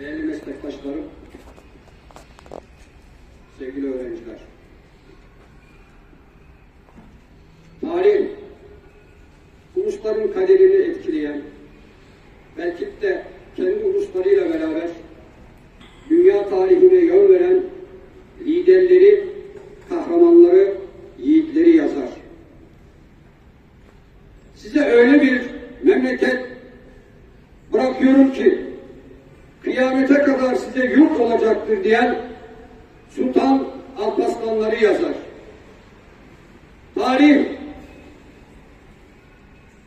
değerli meslektaşlarım, sevgili öğrenciler. Tarih, ulusların kaderini etkileyen, belki de kendi uluslarıyla beraber dünya tarihine yön veren liderleri, kahramanları, yiğitleri yazar. Size öyle bir memleket bırakıyorum ki kıyamete kadar size yurt olacaktır diyen Sultan Alparslanları yazar. Tarih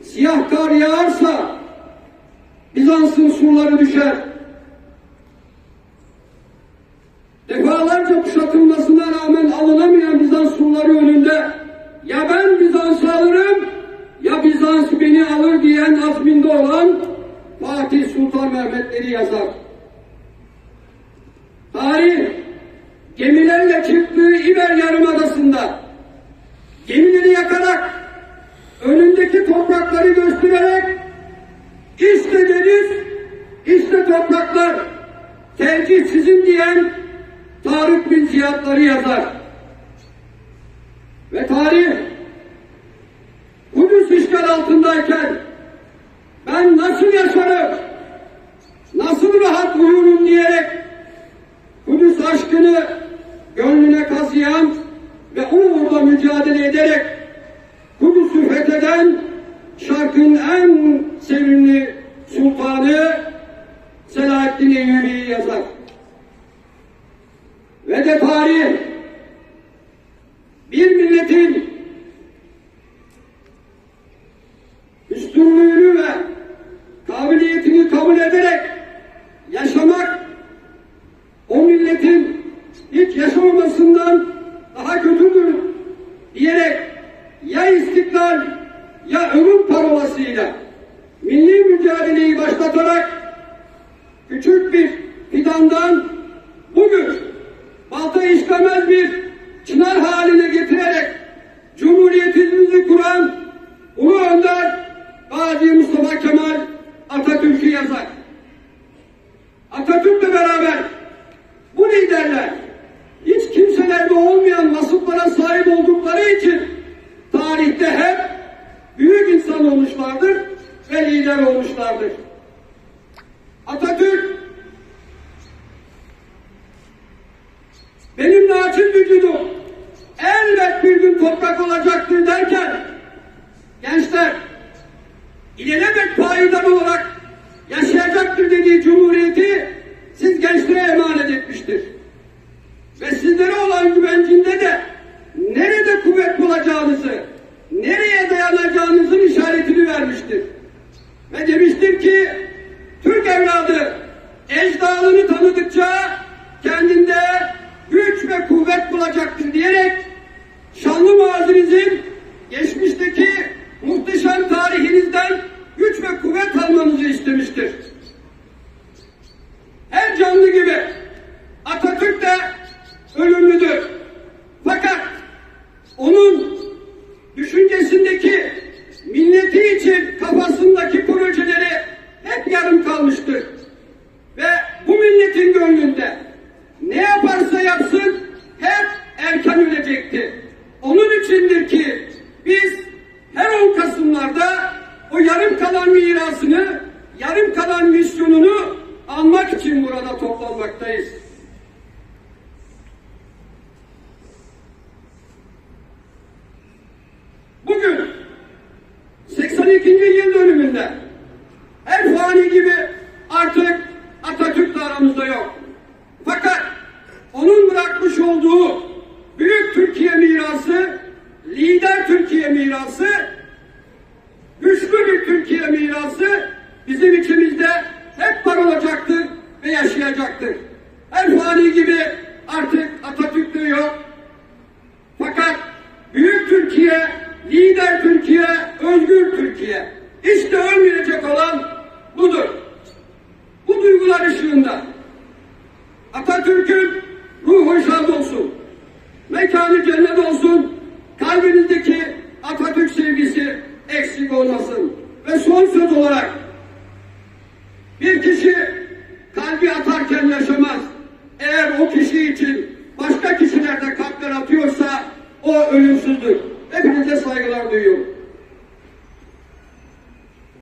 siyah kar yağarsa Bizans'ın surları düşer. Defalarca kuşatılmasına rağmen alınamayan Bizans surları önünde ya ben Bizans'ı alırım ya Bizans beni alır diyen azminde olan Fatih Sultan Mehmetleri yazar. Tarih gemilerle çıktığı İber Yarımadası'nda gemileri yakarak önündeki toprakları göstererek işte deniz, işte topraklar tercih sizin diyen Tarık bin Ziyadları yazar. Ve tarih Kudüs işgal altındayken ben nasıl yaşarım, nasıl rahat uyurum diyerek aşkını gönlüne kazıyan ve o uğurda mücadele ederek Kudüs'ü fetheden şarkın en sevimli sultanı Selahaddin Eyyubi'yi yazar. Ve de tarih bir milletin diyerek ya istiklal ya ölüm parolasıyla milli mücadeleyi başlatarak küçük bir fidandan bugün balta işlemez bir çınar haline getirerek Cumhuriyetimizi kuran Ulu Önder Gazi Mustafa Kemal toprak olacaktır derken gençler ilelebet payidar olarak yaşayacaktır dediği cumhuriyeti siz gençlere emanet etmiştir. Ve sizlere olan güvencinde de nerede kuvvet bulacağınızı, nereye dayanacağınızın işaretini vermiştir. İstemiştir. Her canlı gibi Atatürk de ölümlüdür. Fakat onun düşüncesindeki milleti için kafasındaki projeleri hep yarım kalmıştır. Ve bu milletin gönlünde ne yaparsa yapsın hep erken ölecekti. Onun içindir ki biz her 10 Kasımlarda o yarım kalan mirasını, yarım kalan misyonunu almak için burada toplanmaktayız. Bugün 82. yıl dönümünde her fani gibi artık Atatürk de aramızda yok. Fakat onun bırakmış olduğu büyük Türkiye mirası, lider Türkiye mirası, güçlü bir Türkiye mirası bizim içimizde hep var olacaktır ve yaşayacaktır. Her fani gibi artık Atatürk de yok. Fakat büyük Türkiye, lider Türkiye, özgür Türkiye. İşte ölmeyecek olan budur. Bu duygular ışığında Atatürk'ün ruhu şad olsun. Mekanı cennet olsun. Kalbinizdeki Atatürk sevgisi eksik olmasın. Ve son söz olarak bir kişi kalbi atarken O ölümsüzdür.